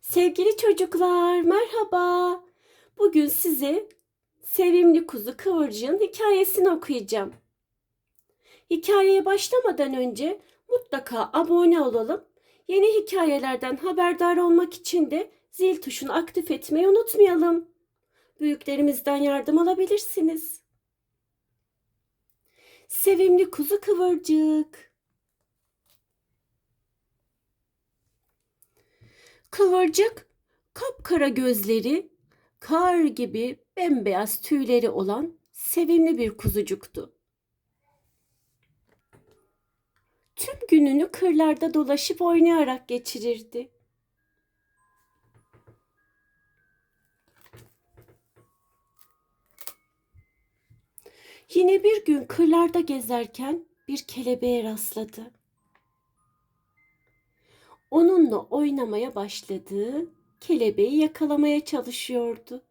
Sevgili çocuklar, merhaba. Bugün size Sevimli Kuzu Kıvırcık'ın hikayesini okuyacağım. Hikayeye başlamadan önce mutlaka abone olalım. Yeni hikayelerden haberdar olmak için de zil tuşunu aktif etmeyi unutmayalım. Büyüklerimizden yardım alabilirsiniz. Sevimli Kuzu Kıvırcık Kıvırcık kapkara gözleri, kar gibi bembeyaz tüyleri olan sevimli bir kuzucuktu. Tüm gününü kırlarda dolaşıp oynayarak geçirirdi. Yine bir gün kırlarda gezerken bir kelebeğe rastladı. Onunla oynamaya başladı. Kelebeği yakalamaya çalışıyordu.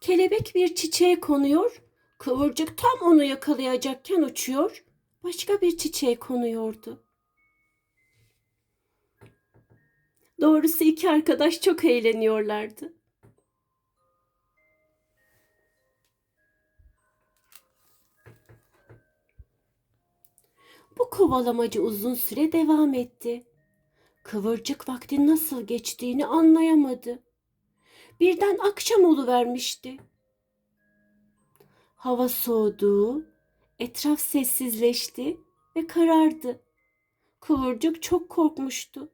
Kelebek bir çiçeğe konuyor. Kıvırcık tam onu yakalayacakken uçuyor. Başka bir çiçeğe konuyordu. Doğrusu iki arkadaş çok eğleniyorlardı. Bu kovalamacı uzun süre devam etti. Kıvırcık vaktin nasıl geçtiğini anlayamadı. Birden akşam oluvermişti. Hava soğudu, etraf sessizleşti ve karardı. Kıvırcık çok korkmuştu.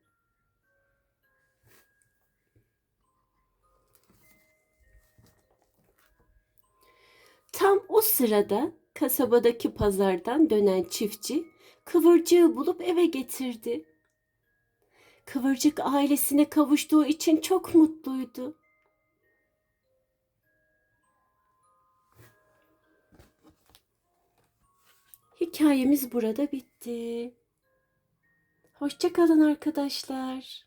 Tam o sırada kasabadaki pazardan dönen çiftçi kıvırcığı bulup eve getirdi. Kıvırcık ailesine kavuştuğu için çok mutluydu. Hikayemiz burada bitti. Hoşça kalın arkadaşlar.